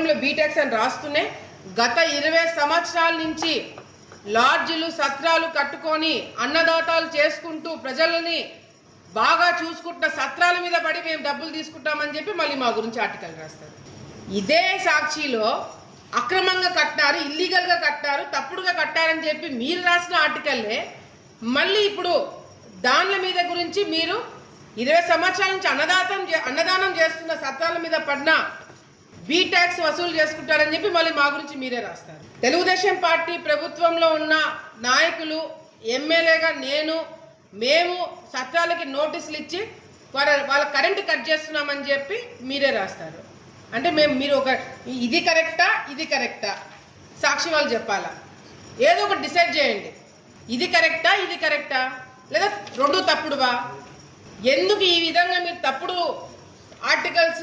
ఆధ్వర్యంలో బీటెక్స్ అని రాస్తూనే గత ఇరవై సంవత్సరాల నుంచి లాడ్జిలు సత్రాలు కట్టుకొని అన్నదాతాలు చేసుకుంటూ ప్రజలని బాగా చూసుకుంటున్న సత్రాల మీద పడి మేము డబ్బులు తీసుకుంటామని చెప్పి మళ్ళీ మా గురించి ఆర్టికల్ రాస్తారు. ఇదే సాక్షిలో అక్రమంగా కట్టారు ఇల్లీగల్గా కట్టారు తప్పుడుగా కట్టారని చెప్పి మీరు రాసిన ఆర్టికల్లే మళ్ళీ ఇప్పుడు దానిల మీద గురించి మీరు ఇరవై సంవత్సరాల నుంచి అన్నదాతం చే- అన్నదానం చేస్తున్న సత్రాల మీద పడిన బీ ట్యాక్స్ వసూలు చేసుకుంటారని చెప్పి మళ్ళీ మా గురించి మీరే రాస్తారు. తెలుగుదేశం పార్టీ ప్రభుత్వంలో ఉన్న నాయకులు ఎమ్మెల్యేగా నేను మేము సత్రాలకి నోటీసులు ఇచ్చి వాళ్ళ వాళ్ళ కరెంటు కట్ చేస్తున్నామని చెప్పి మీరే రాస్తారు. అంటే మేము మీరు ఒక ఇది కరెక్టా ఇది కరెక్టా? సాక్షి వాళ్ళు చెప్పాలా? ఏదో ఒకటి డిసైడ్ చేయండి. ఇది కరెక్టా ఇది కరెక్టా? లేదా రెండు తప్పుడువా? ఎందుకు ఈ విధంగా మీరు తప్పుడు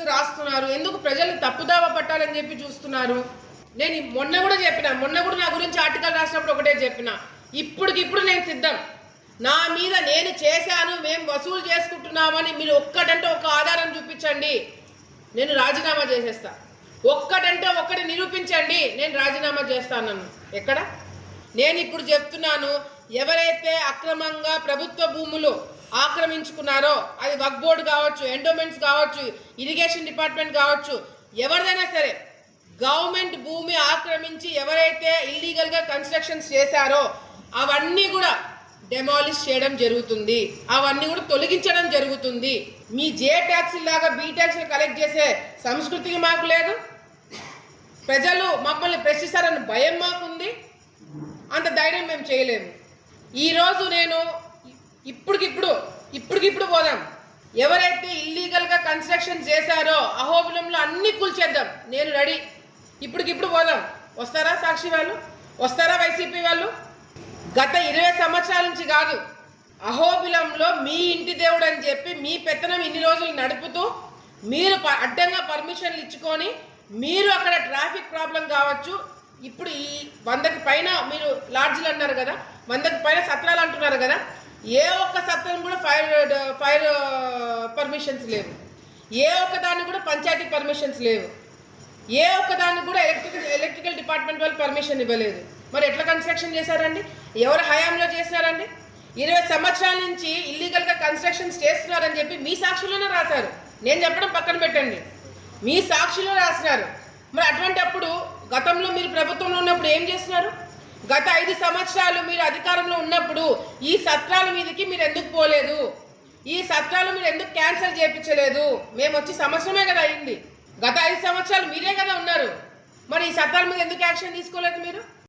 రాస్తున్నారు? ఎందుకు ప్రజల్ని తప్పుదావ పట్టాలని చెప్పి చూస్తున్నారు? నేను మొన్న కూడా చెప్పిన మొన్న కూడా నా గురించి ఆర్టికల్ రాసినప్పుడు ఒకటే చెప్పిన. ఇప్పటికిప్పుడు నేను సిద్ధం. నా మీద నేను చేశాను మేము వసూలు చేసుకుంటున్నామని మీరు ఒక్కటంటే ఒక ఆధారం చూపించండి. నేను రాజీనామా చేసేస్తా. ఒక్కటంటే ఒక్కటి నిరూపించండి. నేను రాజీనామా చేస్తాను ఎక్కడ? నేను ఇప్పుడు చెప్తున్నాను ఎవరైతే అక్రమంగా ప్రభుత్వ భూములు ఆక్రమించుకున్నారో అది వక్ బోర్డు కావచ్చు ఎండోమెంట్స్ కావచ్చు ఇరిగేషన్ డిపార్ట్మెంట్ కావచ్చు ఎవరిదైనా సరే గవర్నమెంట్ భూమి ఆక్రమించి ఎవరైతే ఇల్లీగల్గా కన్స్ట్రక్షన్స్ చేశారో అవన్నీ కూడా డెమాలిష్ చేయడం జరుగుతుంది. అవన్నీ కూడా తొలగించడం జరుగుతుంది. మీ జే ట్యాక్స్ లాగా బీ కలెక్ట్ చేసే సంస్కృతికి మాకు లేదు. ప్రజలు మమ్మల్ని ప్రశ్నిస్తారని భయం మాకుంది. అంత ధైర్యం మేము చేయలేము. ఈరోజు నేను ఇప్పటికిప్పుడు ఇప్పటికిప్పుడు పోదాం. ఎవరైతే ఇల్లీగల్గా కన్స్ట్రక్షన్ చేశారో అహోబిలంలో అన్ని కూల్చేద్దాం నేను రెడీ. ఇప్పటికిప్పుడు పోదాం. వస్తారా సాక్షి వాళ్ళు? వస్తారా వైసీపీ వాళ్ళు? గత ఇరవై సంవత్సరాల నుంచి కాదు. అహోబిలంలో మీ ఇంటి దేవుడు అని చెప్పి మీ పెత్తనం ఇన్ని రోజులు నడుపుతూ మీరు ప- అడ్డంగా పర్మిషన్లు ఇచ్చుకొని మీరు అక్కడ ట్రాఫిక్ ప్రాబ్లం కావచ్చు. ఇప్పుడు ఈ వందకి పైన మీరు లాడ్జ్లు అన్నారు కదా వందకి పైన సత్రాలు అంటున్నారు కదా ఏ ఒక్క సత్రం కూడా ఫైర్ ఫైర్ పర్మిషన్స్ లేవు. ఏ ఒక్క దాన్ని కూడా పంచాయతీ పర్మిషన్స్ లేవు. ఏ ఒక్క దాన్ని కూడా ఎలక్ట్రికల్ ఎలక్ట్రికల్ డిపార్ట్మెంట్ వాళ్ళు పర్మిషన్ ఇవ్వలేదు. మరి ఎట్లా కన్స్ట్రక్షన్ చేశారండి? ఎవరు హయాంలో చేశారండి ఇరవై సంవత్సరాల నుంచి ఇల్లీగల్గా కన్స్ట్రక్షన్స్ చేస్తున్నారని చెప్పి మీ సాక్షిలోనే రాశారు. నేను చెప్పడం పక్కన పెట్టండి. మీ సాక్షిలో రాసినారు. మరి అటువంటప్పుడు గతంలో మీరు ప్రభుత్వంలో ఉన్నప్పుడు ఏం చేస్తున్నారు? గత ఐదు సంవత్సరాలు మీరు అధికారంలో ఉన్నప్పుడు ఈ సత్రాల మీదకి మీరు ఎందుకు పోలేదు? ఈ సత్రాలు మీరు ఎందుకు క్యాన్సిల్ చేయించలేదు? మేము వచ్చి సంవత్సరమే కదా అయింది. గత ఐదు సంవత్సరాలు మీరే కదా ఉన్నారు. మరి ఈ సత్రాల మీద ఎందుకు యాక్షన్ తీసుకోలేదు మీరు?